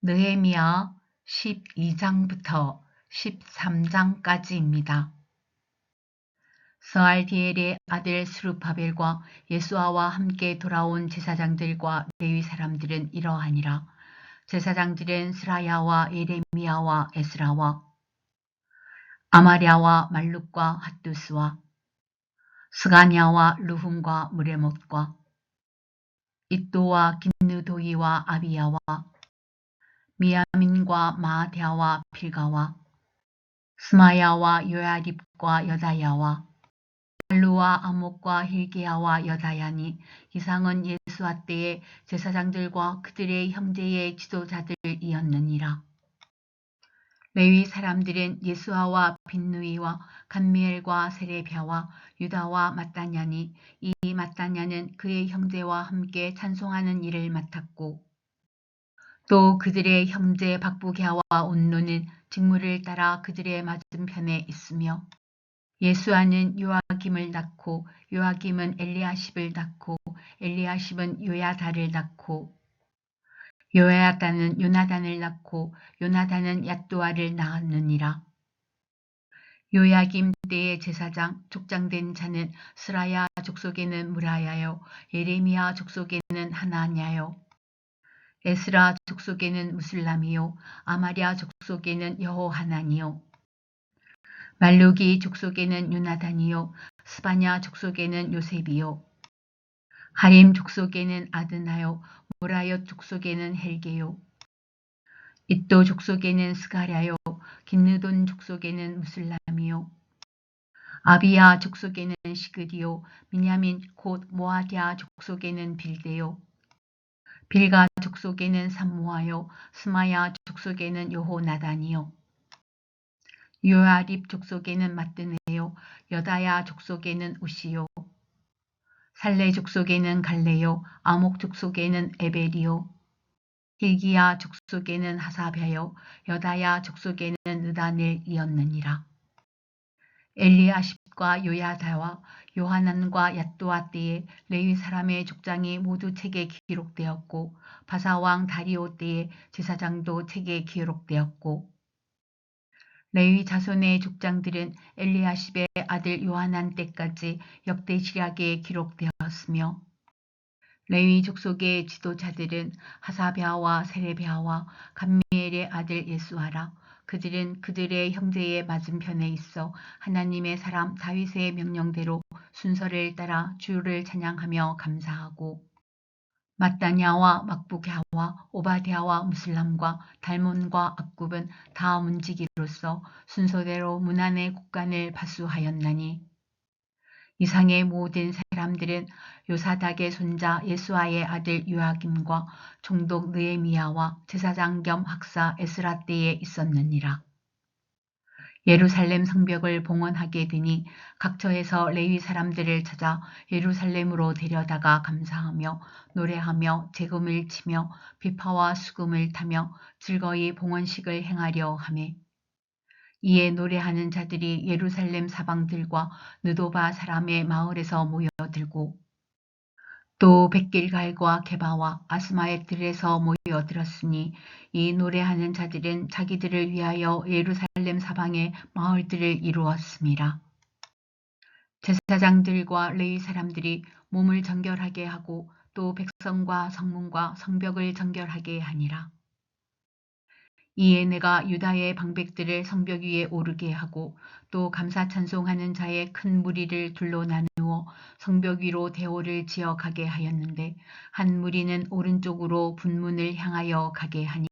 느헤미야 12장부터 13장까지입니다. 스알디엘의 아들 스루파벨과 예수아와 함께 돌아온 제사장들과 레위 사람들은 이러하니라. 제사장들은 스라야와 예레미야와 에스라와 아마랴와 말룩과 핫두스와 스가냐와 루훔과 무레못과 이또와 긴누도이와 아비야와 미야민과 마아대와 필가와 스마야와 요야립과 여다야와 알루와 아목과 힐게야와 여다야니 이상은 예수와 때의 제사장들과 그들의 형제의 지도자들이었느니라. 레위 사람들은 예수아와 빈누이와 간미엘과 세레비아와 유다와 마따냐니 이 마따냐는 그의 형제와 함께 찬송하는 일을 맡았고 또 그들의 형제 박부갸와 온노는 직무를 따라 그들의 맞은편에 있으며 예수아는 요아김을 낳고 요아김은 엘리아십을 낳고 엘리아십은 요야다를 낳고 요야다는 요나단을 낳고 요나단은 얏도아를 낳았느니라. 요야김 때의 제사장 족장된 자는 스라야 족속에는 무라야요 예레미야 족속에는 하나냐요 에스라 족속에는 무슬람이요 아마랴 족속에는 여호하나니요. 말루기 족속에는 유나단이요 스바냐 족속에는 요셉이요. 하림 족속에는 아드나요 모라요 족속에는 헬게요. 이또 족속에는 스가랴요 긴느돈 족속에는 무슬람이요. 아비야 족속에는 시그디요 미냐민 곧 모아디아 족속에는 빌데요 빌가 족속에는 삼모하요 스마야 족속에는 요호나단이요. 요아립 족속에는 마뜨네요. 여다야 족속에는 우시요. 살레 족속에는 갈레요. 아목 족속에는 에벨이요. 힐기야 족속에는 하사벼요 여다야 족속에는 느다넬이었느니라. 엘리아십 과 요야다와 요하난과 얏도아 때에 레위 사람의 족장이 모두 책에 기록되었고 바사왕 다리오 때에 제사장도 책에 기록되었고 레위 자손의 족장들은 엘리아십의 아들 요하난 때까지 역대 시략에 기록되었으며 레위 족속의 지도자들은 하사베아와 세레베아와 감미엘의 아들 예수하라 그들은 그들의 형제의 맞은편에 있어 하나님의 사람 다윗의 명령대로 순서를 따라 주를 찬양하며 감사하고 마따냐와 막부갸와 오바디아와 무슬람과 달몬과 악굽은 다 움직이로서 순서대로 문안의 곡간을 파수하였나니 이상의 모든 사람들은 요사닥의 손자 예수아의 아들 요아김과 종독 느에미야와 제사장 겸 학사 에스라 때에 있었느니라. 예루살렘 성벽을 봉헌하게 되니 각처에서 레위 사람들을 찾아 예루살렘으로 데려다가 감사하며 노래하며 재금을 치며 비파와 수금을 타며 즐거이 봉헌식을 행하려 하매 이에 노래하는 자들이 예루살렘 사방들과 느도바 사람의 마을에서 모여들고 또 백길갈과 개바와 아스마의 들에서 모여들었으니 이 노래하는 자들은 자기들을 위하여 예루살렘 사방의 마을들을 이루었습니다. 제사장들과 레위 사람들이 몸을 정결하게 하고 또 백성과 성문과 성벽을 정결하게 하니라. 이에 내가 유다의 방백들을 성벽 위에 오르게 하고 또 감사 찬송하는 자의 큰 무리를 둘로 나누어 성벽 위로 대오를 지어 가게 하였는데 한 무리는 오른쪽으로 분문을 향하여 가게 하니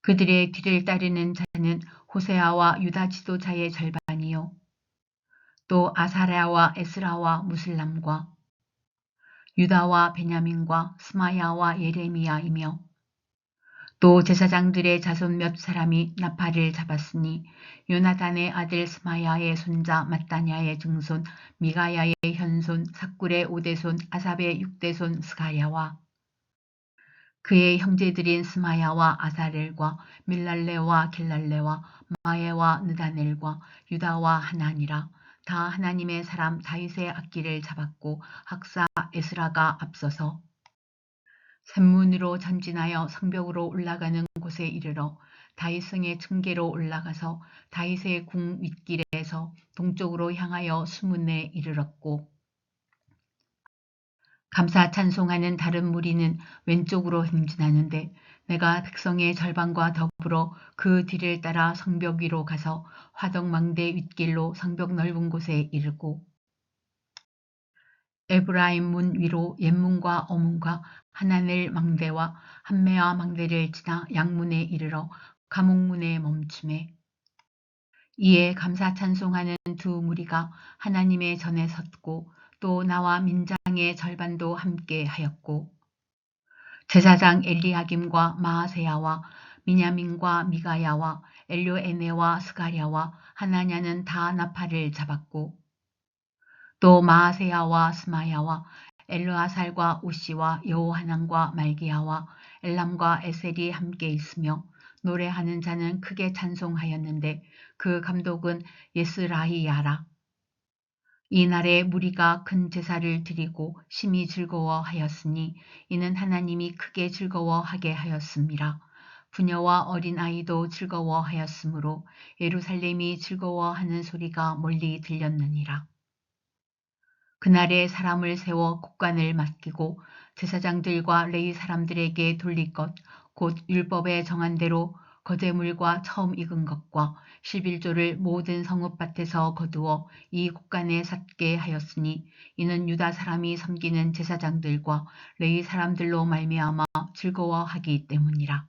그들의 뒤를 따르는 자는 호세아와 유다 지도자의 절반이요. 또 아사랴와 에스라와 무슬람과 유다와 베냐민과 스마야와 예레미야이며 또 제사장들의 자손 몇 사람이 나팔을 잡았으니 요나단의 아들 스마야의 손자 마따냐의 증손 미가야의 현손 사꿀의 오대손 아삽의 육대손 스가야와 그의 형제들인 스마야와 아사렐과 밀랄레와 길랄레와 마에와 느다넬과 유다와 하나니라. 다 하나님의 사람 다윗의 악기를 잡았고 학사 에스라가 앞서서 샘문으로 전진하여 성벽으로 올라가는 곳에 이르러 다윗성의 층계로 올라가서 다윗의 궁 윗길에서 동쪽으로 향하여 수문에 이르렀고 감사 찬송하는 다른 무리는 왼쪽으로 행진하는데 내가 백성의 절반과 더불어 그 뒤를 따라 성벽 위로 가서 화덕망대 윗길로 성벽 넓은 곳에 이르고 에브라임 문 위로 옛문과 어문과 하나넬 망대와 한매와 망대를 지나 양문에 이르러 감옥문에 멈춤에 이에 감사 찬송하는 두 무리가 하나님의 전에 섰고 또 나와 민장의 절반도 함께 하였고 제사장 엘리야김과 마하세야와 미냐민과 미가야와 엘료에네와 스가랴와 하나냐는 다 나팔을 잡았고 또 마하세야와 스마야와 엘르아살과 우시와 여호하난과 말기야와 엘람과 에셀이 함께 있으며 노래하는 자는 크게 찬송하였는데 그 감독은 예스라히야라. 이날에 무리가 큰 제사를 드리고 심히 즐거워하였으니 이는 하나님이 크게 즐거워하게 하였습니다. 부녀와 어린아이도 즐거워하였으므로 예루살렘이 즐거워하는 소리가 멀리 들렸느니라. 그날에 사람을 세워 국관을 맡기고 제사장들과 레위 사람들에게 돌릴 것, 곧 율법에 정한 대로 거제물과 처음 익은 것과 11조를 모든 성읍밭에서 거두어 이 곳간에 샀게 하였으니 이는 유다 사람이 섬기는 제사장들과 레위 사람들로 말미암아 즐거워하기 때문이라.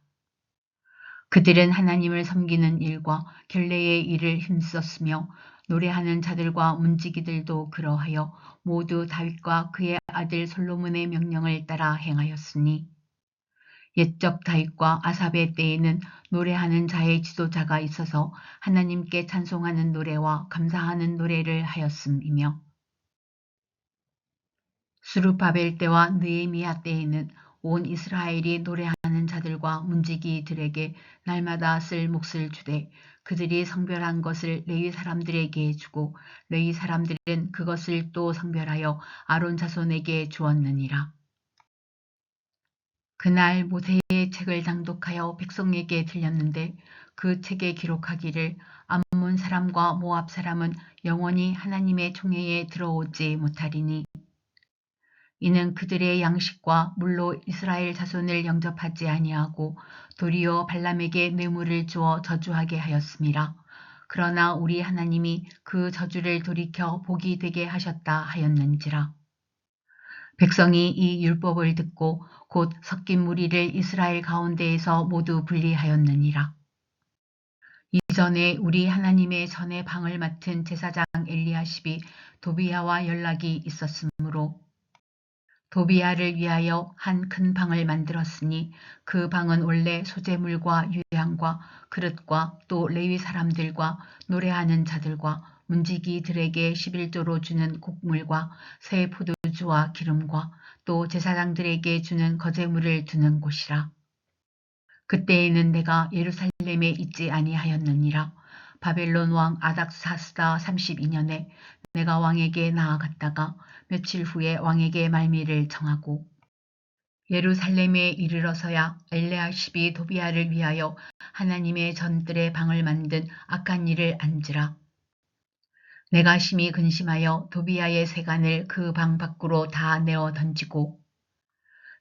그들은 하나님을 섬기는 일과 결례의 일을 힘썼으며 노래하는 자들과 문지기들도 그러하여 모두 다윗과 그의 아들 솔로몬의 명령을 따라 행하였으니 옛적 다윗과 아삽의 때에는 노래하는 자의 지도자가 있어서 하나님께 찬송하는 노래와 감사하는 노래를 하였음이며 수르바벨 때와 느에미야 때에는 온 이스라엘이 노래하는 자들과 문지기들에게 날마다 쓸 몫을 주되 그들이 성별한 것을 레위 사람들에게 주고 레위 사람들은 그것을 또 성별하여 아론 자손에게 주었느니라. 그날 모세의 책을 장독하여 백성에게 들렸는데 그 책에 기록하기를 암몬 사람과 모압 사람은 영원히 하나님의 총회에 들어오지 못하리니 이는 그들의 양식과 물로 이스라엘 자손을 영접하지 아니하고 도리어 발람에게 뇌물을 주어 저주하게 하였습니다. 그러나 우리 하나님이 그 저주를 돌이켜 복이 되게 하셨다 하였는지라. 백성이 이 율법을 듣고 곧 섞인 무리를 이스라엘 가운데에서 모두 분리하였느니라. 이전에 우리 하나님의 전에 방을 맡은 제사장 엘리야십이 도비야와 연락이 있었으므로 도비야를 위하여 한 큰 방을 만들었으니 그 방은 원래 소재물과 유향과 그릇과 또 레위 사람들과 노래하는 자들과 문지기들에게 11조로 주는 곡물과 새 포도주와 기름과 또 제사장들에게 주는 거제물을 두는 곳이라. 그때에는 내가 예루살렘에 있지 아니하였느니라. 바벨론 왕 아닥사스다 32년에 내가 왕에게 나아갔다가 며칠 후에 왕에게 말미를 정하고 예루살렘에 이르러서야 엘레아십이 도비아를 위하여 하나님의 전들의 방을 만든 악한 일을 안지라. 내가 심히 근심하여 도비아의 세간을 그 방 밖으로 다 내어 던지고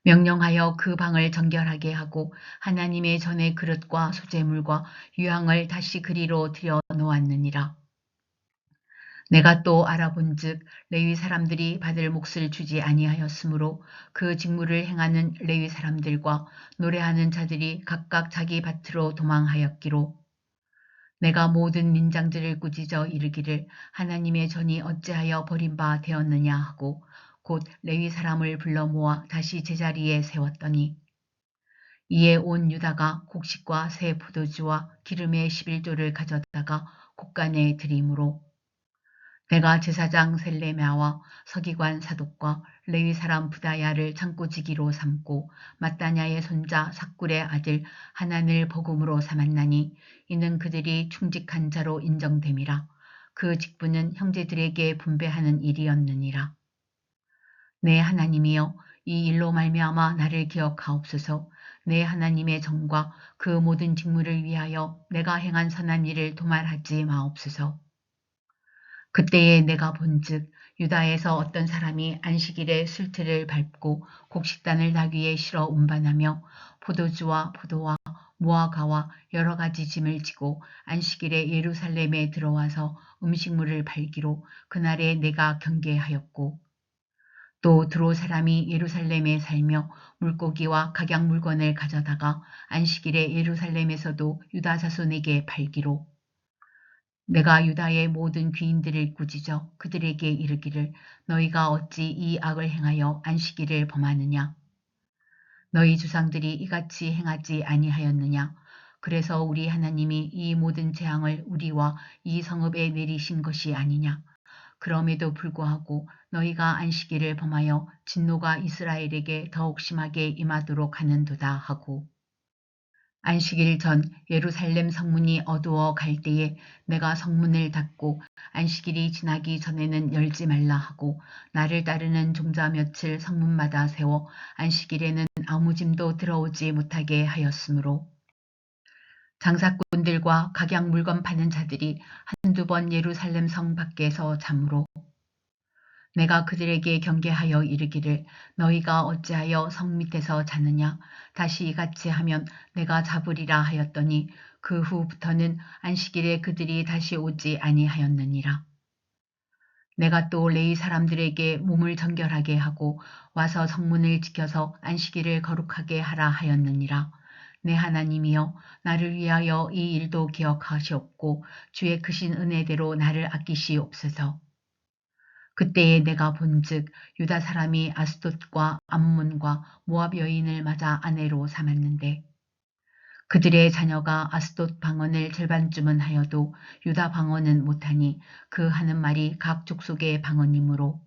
명령하여 그 방을 정결하게 하고 하나님의 전의 그릇과 소재물과 유황을 다시 그리로 들여 놓았느니라. 내가 또 알아본즉 레위 사람들이 받을 몫을 주지 아니하였으므로 그 직무를 행하는 레위 사람들과 노래하는 자들이 각각 자기 밭으로 도망하였기로. 내가 모든 민장들을 꾸짖어 이르기를 하나님의 전이 어찌하여 버림바 되었느냐 하고 곧 레위 사람을 불러 모아 다시 제자리에 세웠더니. 이에 온 유다가 곡식과 새 포도주와 기름의 11조를 가져다가 곡간에 들이므로 내가 제사장 셀레메아와 서기관 사독과 레위 사람 부다야를 창고지기로 삼고 마따냐의 손자 사꿀의 아들 하나늘 버금으로 삼았나니 이는 그들이 충직한 자로 인정됨이라. 그 직분은 형제들에게 분배하는 일이었느니라. 내 하나님이여 이 일로 말미암아 나를 기억하옵소서. 내 하나님의 정과 그 모든 직무를 위하여 내가 행한 선한 일을 도말하지 마옵소서. 그때에 내가 본즉 유다에서 어떤 사람이 안식일에 술틀을 밟고 곡식단을 나귀에 실어 운반하며 포도주와 포도와 무화과와 여러 가지 짐을 지고 안식일에 예루살렘에 들어와서 음식물을 팔기로 그날에 내가 경계하였고 또 드로 사람이 예루살렘에 살며 물고기와 각양 물건을 가져다가 안식일에 예루살렘에서도 유다 자손에게 팔기로 내가 유다의 모든 귀인들을 꾸짖어 그들에게 이르기를 너희가 어찌 이 악을 행하여 안식일을 범하느냐? 너희 주상들이 이같이 행하지 아니하였느냐? 그래서 우리 하나님이 이 모든 재앙을 우리와 이 성읍에 내리신 것이 아니냐? 그럼에도 불구하고 너희가 안식일을 범하여 진노가 이스라엘에게 더욱 심하게 임하도록 하는도다 하고 안식일 전 예루살렘 성문이 어두워 갈 때에 내가 성문을 닫고 안식일이 지나기 전에는 열지 말라 하고 나를 따르는 종자 며칠 성문마다 세워 안식일에는 아무 짐도 들어오지 못하게 하였으므로. 장사꾼들과 각양 물건 파는 자들이 한두 번 예루살렘 성 밖에서 잠으로 내가 그들에게 경계하여 이르기를 너희가 어찌하여 성 밑에서 자느냐 다시 이같이 하면 내가 잡으리라 하였더니 그 후부터는 안식일에 그들이 다시 오지 아니하였느니라. 내가 또 레이 사람들에게 몸을 정결하게 하고 와서 성문을 지켜서 안식일을 거룩하게 하라 하였느니라. 내 하나님이여 나를 위하여 이 일도 기억하시옵고 주의 크신 은혜대로 나를 아끼시옵소서. 그때에 내가 본즉 유다 사람이 아스돗과 암몬과 모압 여인을 맞아 아내로 삼았는데 그들의 자녀가 아스돗 방언을 절반쯤은 하여도 유다 방언은 못하니 그 하는 말이 각 족속의 방언이므로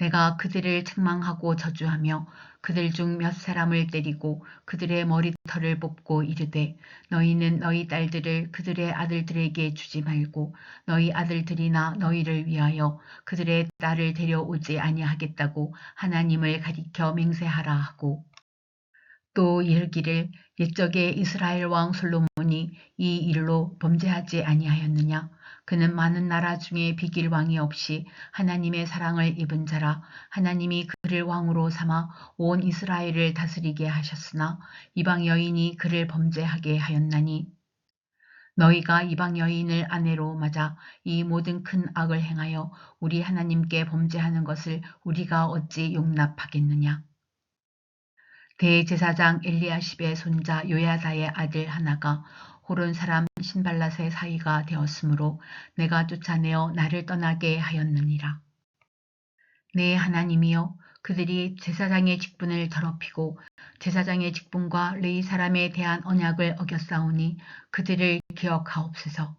내가 그들을 책망하고 저주하며 그들 중 몇 사람을 때리고 그들의 머리털을 뽑고 이르되 너희는 너희 딸들을 그들의 아들들에게 주지 말고 너희 아들들이나 너희를 위하여 그들의 딸을 데려오지 아니하겠다고 하나님을 가리켜 맹세하라 하고. 또 이르기를 옛적에 이스라엘 왕 솔로몬이 이 일로 범죄하지 아니하였느냐 그는 많은 나라 중에 비길 왕이 없이 하나님의 사랑을 입은 자라 하나님이 그를 왕으로 삼아 온 이스라엘을 다스리게 하셨으나 이방 여인이 그를 범죄하게 하였나니. 너희가 이방 여인을 아내로 맞아 이 모든 큰 악을 행하여 우리 하나님께 범죄하는 것을 우리가 어찌 용납하겠느냐? 대제사장 엘리야십의 손자 요야다의 아들 하나가 호론 사람 신발랏의 사이가 되었으므로 내가 쫓아내어 나를 떠나게 하였느니라. 내 하나님이여 그들이 제사장의 직분을 더럽히고 제사장의 직분과 레이 사람에 대한 언약을 어겼사오니 그들을 기억하옵소서.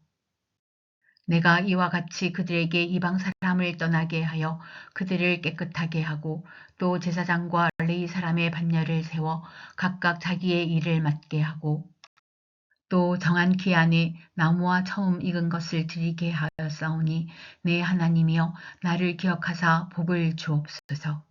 내가 이와 같이 그들에게 이방 사람을 떠나게 하여 그들을 깨끗하게 하고 또 제사장과 레이 사람의 반열을 세워 각각 자기의 일을 맡게 하고 또 정한 기한에 나무와 처음 익은 것을 드리게 하였사오니 내 하나님이여 나를 기억하사 복을 주옵소서.